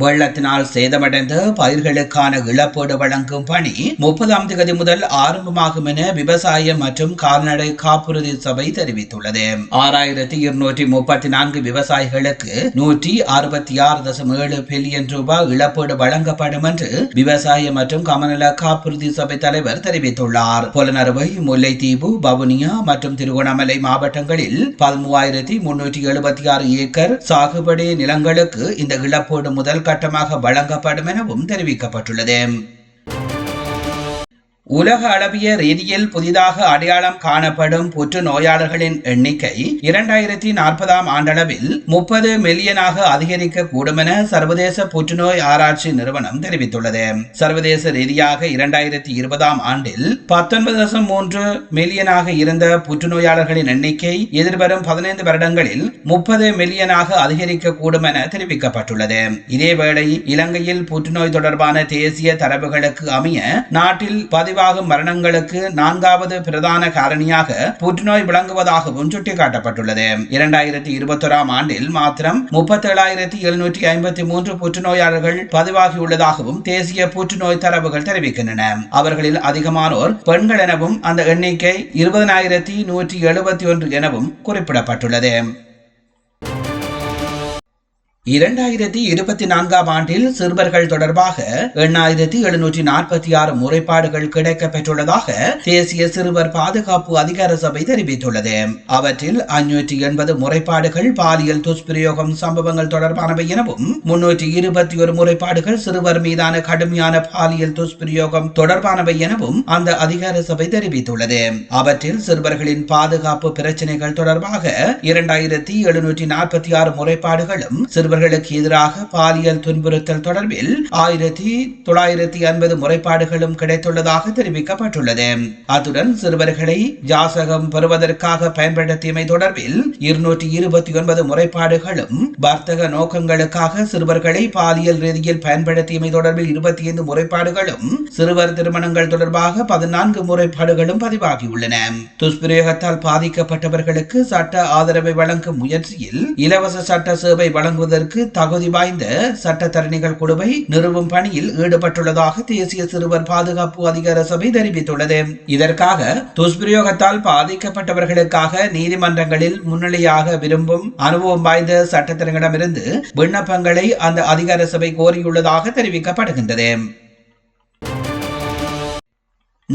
வெள்ளத்தினால் சேதமடைந்த பயிர்களுக்கான இழப்பீடு வழங்கும் பணி முப்பதாம் தேதி முதல் ஆரம்பமாகும் என விவசாயம் மற்றும் கால்நடை காப்புறுதி சபை தெரிவித்துள்ளது. ஆறாயிரத்தி இருநூற்றி முப்பத்தி நான்கு விவசாயிகளுக்கு நூற்றி அறுபத்தி ஆறு தசம் ஏழு பில்லியன் ரூபாய் இழப்பீடு வழங்கப்படும் என்று விவசாய மற்றும் கமநல காப்புறுதி சபை தலைவர் தெரிவித்துள்ளார். புலனறுவை முல்லைத்தீவு வவுனியா மற்றும் திருகோணமலை மாவட்டங்களில் பதிமூவாயிரத்தி முன்னூற்றி எழுபத்தி ஆறு ஏக்கர் சாகுபடி நிலங்களுக்கு இந்த இழப்பீடு முதல் கட்டமாக வழங்கப்படும் எனவும் தெரிவிக்கப்பட்டுள்ளது. உலக அளவிய ரீதியில் புதிதாக அடையாளம் காணப்படும் புற்று நோயாளர்களின் எண்ணிக்கை இரண்டாயிரத்தி நாற்பதாம் ஆண்டளவில் முப்பது மில்லியனாக அதிகரிக்க கூடும் என சர்வதேச புற்றுநோய் ஆராய்ச்சி நிறுவனம் தெரிவித்துள்ளது. சர்வதேச ரீதியாக இரண்டாயிரத்தி இருபதாம் ஆண்டில் பத்தொன்பது தசம் மூன்று மில்லியனாக இருந்த புற்றுநோயாளர்களின் எண்ணிக்கை எதிர்வரும் பதினைந்து வருடங்களில் முப்பது மில்லியனாக அதிகரிக்க கூடும் என தெரிவிக்கப்பட்டுள்ளது. இதேவேளை இலங்கையில் புற்றுநோய் தொடர்பான தேசிய தரவுகளுக்கு அமைய நாட்டில் பதிவு பதிவாகும் மரணங்களுக்கு நான்காவது பிரதான காரணியாக புற்றுநோய் விளங்குவதாகவும் சுட்டிக்காட்டப்பட்டுள்ளது. இரண்டாயிரத்தி இருபத்தொராம் ஆண்டில் மாத்திரம் முப்பத்தேழாயிரத்தி எழுநூற்றி ஐம்பத்தி மூன்று புற்றுநோயாளர்கள் பதிவாகியுள்ளதாகவும் தேசிய புற்றுநோய் தரவுகள் தெரிவிக்கின்றன. அவர்களில் அதிகமானோர் பெண்கள் எனவும் அந்த எண்ணிக்கை இருபதனாயிரத்தி நூற்றி எழுபத்தி ஒன்று எனவும் குறிப்பிடப்பட்டுள்ளது. இரண்டாயிரத்தி இருபத்தி நான்காம் ஆண்டில் சிறுவர்கள் தொடர்பாக எண்ணாயிரத்தி எழுநூற்றி நாற்பத்தி ஆறு முறைப்பாடுகள் கிடைக்கப்பெற்றுள்ளதாக தேசிய சிறுவர் பாதுகாப்பு அதிகார சபை தெரிவித்துள்ளது. அவற்றில் அஞ்சூற்றி எண்பது முறைப்பாடுகள் பாலியல் துஷ்பிரயோகம் சம்பவங்கள் தொடர்பானவை எனவும் முன்னூற்றி இருபத்தி ஒரு முறைப்பாடுகள் சிறுவர் மீதான கடுமையான பாலியல் துஷ்பிரயோகம் தொடர்பானவை எனவும் அந்த அதிகார சபை தெரிவித்துள்ளது. அவற்றில் சிறுவர்களின் பாதுகாப்பு பிரச்சனைகள் தொடர்பாக இரண்டாயிரத்தி எழுநூற்றி நாற்பத்தி ஆறு முறைப்பாடுகளும் சிறுவர் சிறுவர்களுக்கு எதிராக பாலியல் துன்புறுத்தல் தொடர்பில் ஆயிரத்தி தொள்ளாயிரத்தி ஐம்பது முறைப்பாடுகளும் கிடைத்துள்ளதாக தெரிவிக்கப்பட்டுள்ளது. அத்துடன் சிறுவர்களை ஜாசகம் பெறுவதற்காக பயன்படுத்தியமை தொடர்பில் இருநூற்றி இருபத்தி ஒன்பது முறைப்பாடுகளும் வர்த்தக நோக்கங்களுக்காக சிறுவர்களை பாலியல் ரீதியில் பயன்படுத்தியமை தொடர்பில் இருபத்தி ஐந்து முறைப்பாடுகளும் சிறுவர் திருமணங்கள் தொடர்பாக பதினான்கு முறைப்பாடுகளும் பதிவாகியுள்ளன. துஷ்பிரயோகத்தால் பாதிக்கப்பட்டவர்களுக்கு சட்ட ஆதரவை வழங்கும் முயற்சியில் இலவச சட்ட சேவை வழங்குவதற்கு அதற்கு தகுதி வாய்ந்த சட்டத்தரணிகள் குழுவை நிறுவும் பணியில் ஈடுபட்டுள்ளதாக தேசிய சிறுவர் பாதுகாப்பு அதிகார சபை தெரிவித்துள்ளது. இதற்காக துஷ்பிரயோகத்தால் பாதிக்கப்பட்டவர்களுக்காக நீதிமன்றங்களில் முன்னிலையாக விரும்பும் அனுபவம் வாய்ந்த சட்டத்தரங்களிடமிருந்து விண்ணப்பங்களை அந்த அதிகார சபை கோரியுள்ளதாக தெரிவிக்கப்படுகின்றது.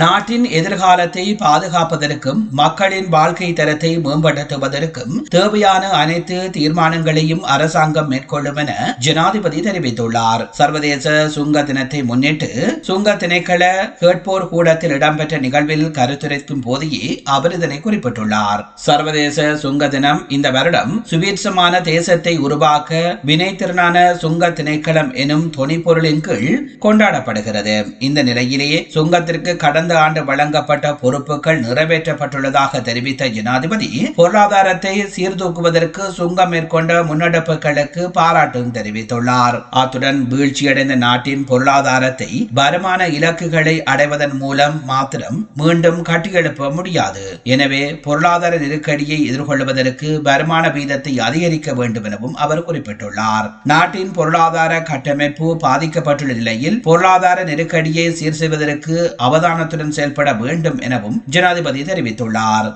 நாட்டின் எதிர்காலத்தை பாதுகாப்பதற்கும் மக்களின் வாழ்க்கை தரத்தை மேம்படுத்துவதற்கும் தேவையான அனைத்து தீர்மானங்களையும் அரசாங்கம் மேற்கொள்ளும் என ஜனாதிபதி தெரிவித்துள்ளார். சர்வதேச சுங்க தினத்தை முன்னிட்டு சுங்க திணைக்கள கேட்போர் கூடத்தில் இடம்பெற்ற நிகழ்வில் கருத்துரைக்கும் போதே அவர் இதனை குறிப்பிட்டுள்ளார். சர்வதேச சுங்க தினம் இந்த வருடம் சுவீட்சமான தேசத்தை உருவாக்க வினைத்திறனான சுங்க திணைக்களம் எனும் தொனிப்பொருளின் கீழ் கொண்டாடப்படுகிறது. இந்த நிலையிலேயே சுங்கத்திற்கு கடன் கடந்த ஆண்டு வழங்கப்பட்ட பொறுப்புகள் நிறைவேற்றப்பட்டுள்ளதாக தெரிவித்த ஜனாதிபதி பொருளாதாரத்தை சீர்தூக்குவதற்கு சுங்கம் மேற்கொண்ட முன்னெடுப்புகளுக்கு பாராட்டும் தெரிவித்துள்ளார். அத்துடன் வீழ்ச்சியடைந்த நாட்டின் பொருளாதாரத்தை வருமான இலக்குகளை அடைவதன் மூலம் மாத்திரம் மீண்டும் கட்டியெழுப்ப முடியாது. எனவே பொருளாதார நெருக்கடியை எதிர்கொள்வதற்கு வருமான வீதத்தை அதிகரிக்க வேண்டும் எனவும் அவர் குறிப்பிட்டுள்ளார். நாட்டின் பொருளாதார கட்டமைப்பு பாதிக்கப்பட்டுள்ள நிலையில் பொருளாதார நெருக்கடியை சீர் செய்வதற்கு அவதானத்துடன் கவனத்துடன் செயல்பட வேண்டும் எனவும் ஜனாதிபதி தெரிவித்துள்ளார்.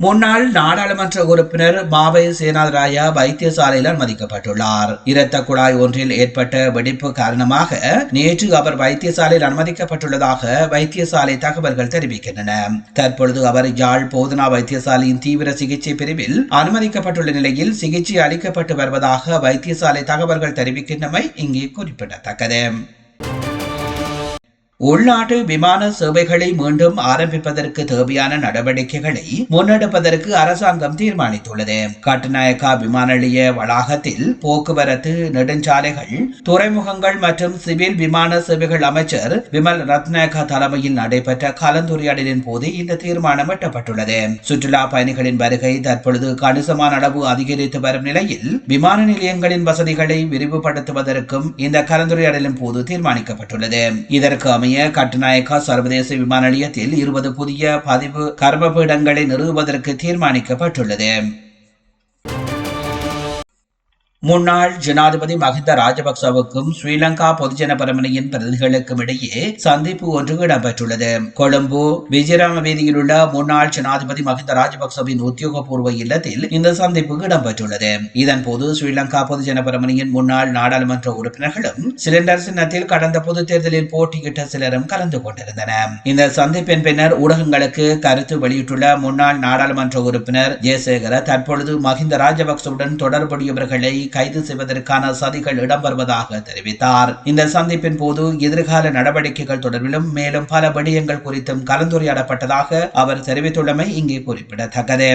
முன்னாள் நாடாளுமன்ற உறுப்பினர் மாவை சேனாதராயா வைத்தியசாலையில் அனுமதிக்கப்பட்டுள்ளார். இரத்த குழாய் ஒன்றில் ஏற்பட்ட வெடிப்பு காரணமாக நேற்று அவர் வைத்தியசாலையில் அனுமதிக்கப்பட்டுள்ளதாக வைத்தியசாலை தகவல்கள் தெரிவிக்கின்றன. தற்பொழுது அவர் யாழ் போதனா வைத்தியசாலையின் தீவிர சிகிச்சை பிரிவில் அனுமதிக்கப்பட்டுள்ள நிலையில் சிகிச்சை அளிக்கப்பட்டு வருவதாக வைத்தியசாலை தகவல்கள் தெரிவிக்கின்றமை இங்கே குறிப்பிடத்தக்கது. உள்நாட்டு விமான சேவைகளை மீண்டும் ஆரம்பிப்பதற்கு தேவையான நடவடிக்கைகளை முன்னெடுப்பதற்கு அரசாங்கம் தீர்மானித்துள்ளது. கட்டுநாயக்கா விமான நிலைய வளாகத்தில் போக்குவரத்து நெடுஞ்சாலைகள் துறைமுகங்கள் மற்றும் சிவில் விமான சேவைகள் அமைச்சர் விமல் ரத்நாயக்கா தலைமையில் நடைபெற்ற கலந்துரையாடலின் போது இந்த தீர்மானம் எட்டப்பட்டுள்ளது. சுற்றுலா பயணிகளின் வருகை தற்பொழுது கணிசமான அளவு அதிகரித்து வரும் நிலையில் விமான நிலையங்களின் வசதிகளை விரிவுபடுத்துவதற்கும் இந்த கலந்துரையாடலின் போது தீர்மானிக்கப்பட்டுள்ளது. இதற்கு அமைய கட்டுநாயக்கா சர்வதேச விமான நிலையத்தில் இருபது புதிய பதிவு கர்ப்பபீடங்களை நிறுவுவதற்கு தீர்மானிக்கப்பட்டுள்ளது. முன்னாள் ஜனாதிபதி மஹிந்த ராஜபக்சவுக்கும் ஸ்ரீலங்கா பொதுஜன பரமணியின் பிரதிகளுக்கும் இடையே சந்திப்பு ஒன்று இடம்பெற்றுள்ளது. கொழும்பு விஜயராம வீதியில் உள்ள முன்னாள் ஜனாதிபதி மஹிந்த ராஜபக்சவின் உத்தியோகபூர்வ இல்லத்தில் இந்த சந்திப்பு இடம்பெற்றுள்ளது. இதன் போது ஸ்ரீலங்கா பொதுஜன பரமணியின் முன்னாள் நாடாளுமன்ற உறுப்பினர்களும் சிலிண்டர் சின்னத்தில் கடந்த பொது தேர்தலில் போட்டியிட்ட சிலரும் கலந்து கொண்டிருந்தனர். இந்த சந்திப்பின் பின்னர் ஊடகங்களுக்கு கருத்து வெளியிட்டுள்ள முன்னாள் நாடாளுமன்ற உறுப்பினர் ஜெயசேகர தற்பொழுது மஹிந்த ராஜபக்சவுடன் தொடர்புடையவர்களை கைது செய்வதற்கான சதிகள் இடம்பெறுவதாக தெரிவித்தார். இந்த சந்திப்பின் போது எதிர்கால நடவடிக்கைகள் தொடர்பிலும் மேலும் பல விடயங்கள் குறித்தும் கலந்துரையாடப்பட்டதாக அவர் தெரிவித்துள்ளமை இங்கே குறிப்பிடத்தக்கது.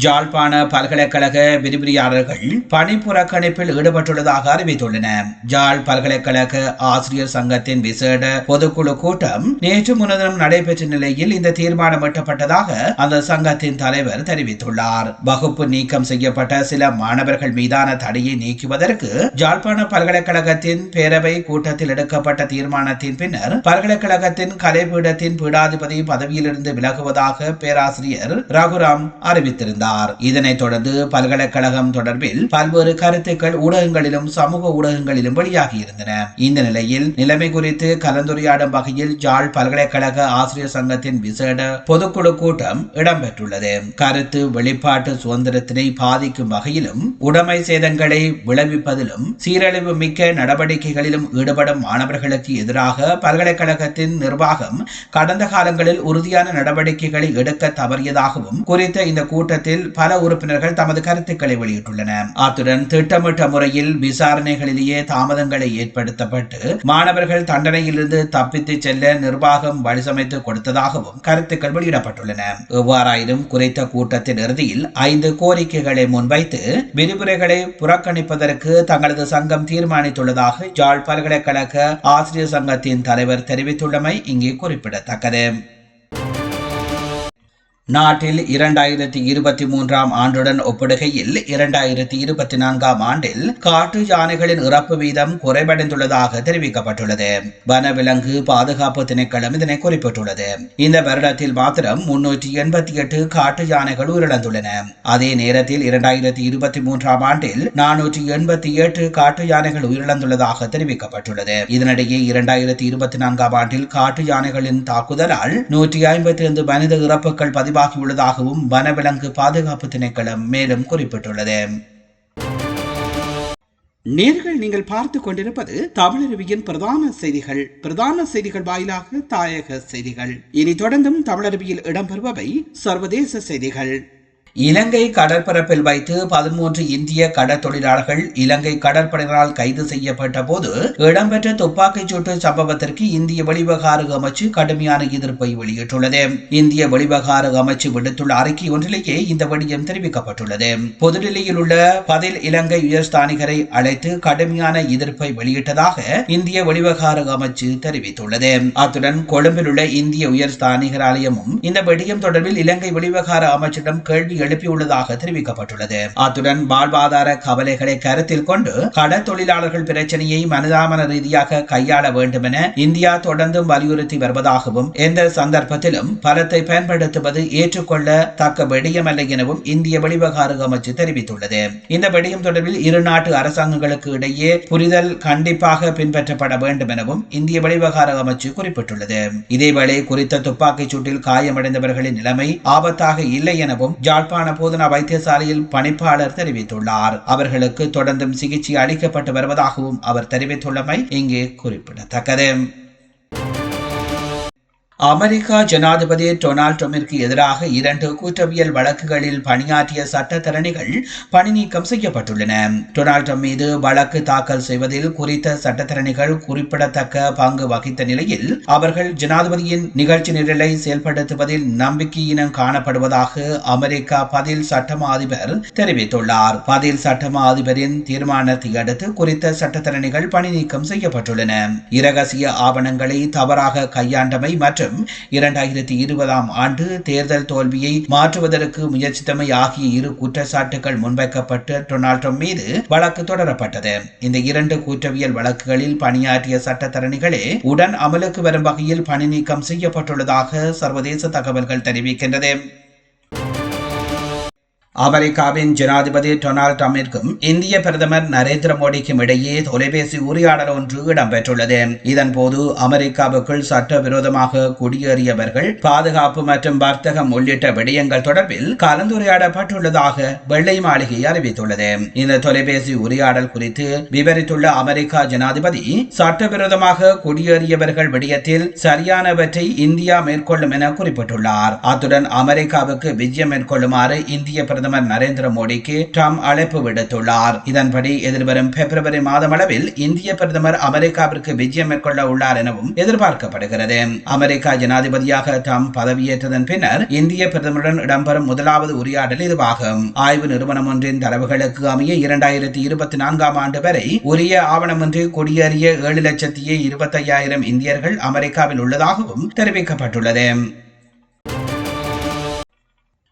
ஜாழ்ப்பாண பல்கலைக்கழக விரிவுரையாளர்கள் பணி புறக்கணிப்பில் ஈடுபட்டுள்ளதாக அறிவித்துள்ளனர். ஜாழ் பல்கலைக்கழக ஆசிரியர் சங்கத்தின் விசேட பொதுக்குழு கூட்டம் நேற்று முன்தினம் நடைபெற்ற நிலையில் இந்த தீர்மானம் எட்டப்பட்டதாக அந்த சங்கத்தின் தலைவர் தெரிவித்துள்ளார். வகுப்பு நீக்கம் செய்யப்பட்ட சில மாணவர்கள் மீதான தடையை நீக்குவதற்கு ஜாழ்ப்பாண பல்கலைக்கழகத்தின் பேரவை கூட்டத்தில் எடுக்கப்பட்ட தீர்மானத்தின் பின்னர் பல்கலைக்கழகத்தின் கலைப்பீடத்தின் பீடாதிபதி பதவியிலிருந்து விலகுவதாக பேராசிரியர் ரகுராம் அறிவித்திருந்தார். கொண்டார். இதனைத் தொடர்ந்து பல்கலைக்கழகம் தொடர்பில் பல்வேறு கருத்துக்கள் ஊடகங்களிலும் சமூக ஊடகங்களிலும் வெளியாகி இருந்தன. இந்த நிலையில் நிலைமை குறித்து கலந்துரையாடும் வகையில் ஜாழ் பல்கலைக்கழக ஆசிரியர் சங்கத்தின் விசேட பொதுக்குழு கூட்டம் இடம்பெற்றுள்ளது. கருத்து வெளிப்பாட்டு சுதந்திரத்தினை பாதிக்கும் வகையிலும் உடைமை சேதங்களை விளைவிப்பதிலும் சீரழிவு மிக்க நடவடிக்கைகளிலும் ஈடுபடும் மாணவர்களுக்கு எதிராக பல்கலைக்கழகத்தின் நிர்வாகம் கடந்த காலங்களில் உறுதியான நடவடிக்கைகளை எடுக்க தவறியதாகவும் குறித்த இந்த கூட்டத்தில் கூட்டத்தில் பல உறுப்பினர்கள் தமது கருத்துக்களை வெளியிட்டுள்ளனர். அத்துடன் திட்டமிட்ட முறையில் விசாரணைகளிலேயே தாமதங்களை ஏற்படுத்தப்பட்டு மாணவர்கள் தண்டனையிலிருந்து தப்பித்து செல்ல நிர்வாகம் வழிசமைத்து கொடுத்ததாகவும் கருத்துக்கள் வெளியிடப்பட்டுள்ளன. எவ்வாறாயினும் குறைத்த கூட்டத்தின் இறுதியில் ஐந்து கோரிக்கைகளை முன்வைத்து விதிமுறைகளை புறக்கணிப்பதற்கு தங்களது சங்கம் தீர்மானித்துள்ளதாக ஜாழ் பல்கலைக்கழக ஆசிரியர் சங்கத்தின் தலைவர் தெரிவித்துள்ளமை இங்கே குறிப்பிடத்தக்கது. நாட்டில் இரண்டாயிரத்தி இருபத்தி மூன்றாம் ஆண்டுடன் ஒப்பிடுகையில் இரண்டாயிரத்தி இருபத்தி நான்காம் ஆண்டில் காட்டு யானைகளின் இறப்பு வீதம் குறைவடைந்துள்ளதாக தெரிவிக்கப்பட்டுள்ளது. வனவிலங்கு பாதுகாப்பு திணைக்களம் இதனை குறிப்பிட்டுள்ளது. இந்த வருடத்தில் மாத்திரம் முன்னூற்றி எண்பத்தி எட்டு காட்டு யானைகள் உயிரிழந்துள்ளன. அதே நேரத்தில் இரண்டாயிரத்தி இருபத்தி மூன்றாம் ஆண்டில் நானூற்றி எண்பத்தி எட்டு காட்டு யானைகள் உயிரிழந்துள்ளதாக தெரிவிக்கப்பட்டுள்ளது. இதனிடையே இரண்டாயிரத்தி இருபத்தி நான்காம் ஆண்டில் காட்டு யானைகளின் தாக்குதலால் நூற்றி ஐம்பத்தி ஐந்து மனித இறப்புகள் பதிவு பதிவாகியுள்ளதாகவும் வனவிலங்கு பாதுகாப்பு திணைக்களம் மேலும் குறிப்பிட்டுள்ளது. நேர்கள் நீங்கள் பார்த்து கொண்டிருப்பது தமிழருவியின் பிரதான செய்திகள். பிரதான செய்திகள் வாயிலாக தாயக செய்திகள். இனி தொடர்ந்தும் தமிழருவியில் இடம்பெறுபவை சர்வதேச செய்திகள். இலங்கை கடற்பரப்பில் வைத்து பதிமூன்று இந்திய கடற்தொழிலாளர்கள் இலங்கை கடற்படையினரால் கைது செய்யப்பட்ட போது இடம்பெற்ற துப்பாக்கிச் சூட்டு சம்பவத்திற்கு இந்திய வெளிவகார அமைச்சு கடுமையான எதிர்ப்பை வெளியிட்டுள்ளது. இந்திய வெளிவகார அமைச்சு விடுத்துள்ள அறிக்கை ஒன்றிலேயே இந்த விடயம் தெரிவிக்கப்பட்டுள்ளது. புதுடில்லியில் உள்ள பதில் இலங்கை உயர்ஸ்தானிகரை அழைத்து கடுமையான எதிர்ப்பை வெளியிட்டதாக இந்திய வெளிவகார அமைச்சு தெரிவித்துள்ளது. அத்துடன் கொழும்பில் உள்ள இந்திய உயர்ஸ்தானிகர் ஆலயமும் இந்த விடயம் தொடர்பில் இலங்கை வெளிவகார அமைச்சிடம் கேள்வி எழுப்பியுள்ளதாக தெரிவிக்கப்பட்டுள்ளது. அத்துடன் வாழ்வாதார கவலைகளை கருத்தில் கொண்டு கட தொழிலாளர்கள் பிரச்சனையை மனிதாமன ரீதியாக கையாள வேண்டும் என இந்தியா தொடர்ந்தும் வலியுறுத்தி வருவதாகவும் எந்த சந்தர்ப்பத்திலும் பலத்தை பயன்படுத்துவது ஏற்றுக்கொள்ள தக்க விடயமல்ல எனவும் இந்திய வெளிவகார அமைச்சு தெரிவித்துள்ளது. இந்த விடயம் தொடர்பில் இரு நாட்டு அரசாங்கங்களுக்கு இடையே புரிதல் கண்டிப்பாக பின்பற்றப்பட வேண்டும் எனவும் இந்திய வெளிவகார அமைச்சு குறிப்பிட்டுள்ளது. இதேவேளை குறித்த துப்பாக்கிச் சூட்டில் காயமடைந்தவர்களின் நிலைமை ஆபத்தாக இல்லை எனவும் ஜாழ்ப்பாணம் இறப்பான போதனா வைத்தியசாலையில் பணிப்பாளர் தெரிவித்துள்ளார். அவர்களுக்கு தொடர்ந்தும் சிகிச்சை அளிக்கப்பட்டு வருவதாகவும் அவர் தெரிவித்துள்ளமை இங்கே குறிப்பிடத்தக்கது. அமெரிக்கா ஜனாதிபதி டொனால்ட் ட்ரம்பிற்கு எதிராக இரண்டு குற்றவியல் வழக்குகளில் பணியாற்றிய சட்டத்தரணிகள் பணிநீக்கம் செய்யப்பட்டுள்ளன. டொனால்ட் ட்ரம்ப் மீது வழக்கு தாக்கல் செய்வதில் குறித்த சட்டத்தரணிகள் குறிப்பிடத்தக்க பங்கு வகித்த நிலையில் அவர்கள் ஜனாதிபதியின் நிகழ்ச்சி நிரலை செயல்படுத்துவதில் நம்பிக்கையினம் காணப்படுவதாக அமெரிக்கா பதில் சட்டமா அதிபர் தெரிவித்துள்ளார். பதில் சட்டமா அதிபரின் தீர்மானத்தை அடுத்து குறித்த சட்டத்தரணிகள் பணிநீக்கம் செய்யப்பட்டுள்ளன. இரகசிய ஆவணங்களை தவறாக கையாண்டமை மற்றும் இரண்டாயிரத்தி இருபதாம் ஆண்டு தேர்தல் தோல்வியை மாற்றுவதற்கு முயற்சித்தமை ஆகிய இரு குற்றச்சாட்டுகள் முன்வைக்கப்பட்டு டொனால்ட் ட்ரம்ப் மீது வழக்கு தொடரப்பட்டது. இந்த இரண்டு குற்றவியல் வழக்குகளில் பணியாற்றிய சட்டத்தரணிகளே உடன் அமலுக்கு வரும் வகையில் பணி நீக்கம் செய்யப்பட்டுள்ளதாக சர்வதேச தகவல்கள் தெரிவிக்கின்றது அமெரிக்காவின் ஜனாதிபதி டொனால்ட் ட்ரம்பிற்கும் இந்திய பிரதமர் நரேந்திர மோடிக்கும் இடையே தொலைபேசி உரையாடல் ஒன்று இடம்பெற்றுள்ளது. இதன்போது அமெரிக்காவுக்குள் சட்டவிரோதமாக குடியேறியவர்கள் பாதுகாப்பு மற்றும் வர்த்தகம் உள்ளிட்ட விடயங்கள் தொடர்பில் கலந்துரையாடப்பட்டுள்ளதாக வெள்ளை மாளிகை அறிவித்துள்ளது. இந்த தொலைபேசி உரையாடல் குறித்து விவரித்துள்ள அமெரிக்கா ஜனாதிபதி சட்டவிரோதமாக குடியேறியவர்கள் விடயத்தில் சரியானவற்றை இந்தியா மேற்கொள்ளும் என குறிப்பிட்டுள்ளார். அத்துடன் அமெரிக்காவுக்கு விஜயம் மேற்கொள்ளுமாறு இந்திய பிரதமர் பிரதமர் நரேந்திர மோடிக்கு ட்ரம்ப் அழைப்பு விடுத்துள்ளார். இதன்படி எதிர்வரும் பிப்ரவரி மாதம் அளவில் இந்திய பிரதமர் அமெரிக்காவிற்கு விஜயம் மேற்கொள்ள உள்ளார் எனவும் எதிர்பார்க்கப்படுகிறது. அமெரிக்கா ஜனாதிபதியாக தாம் பதவியேற்றதன் பின்னர் இந்திய பிரதமருடன் இடம்பெறும் முதலாவது உரையாடல் இதுவாகும். ஆய்வு நிறுவனம் ஒன்றின் தரவுகளுக்கு அமைய இரண்டாயிரத்தி இருபத்தி நான்காம் ஆண்டு வரை உரிய ஆவணமின்றி குடியேறிய ஏழு லட்சத்தி இருபத்தையாயிரம் இந்தியர்கள் அமெரிக்காவில் உள்ளதாகவும் தெரிவிக்கப்பட்டுள்ளது.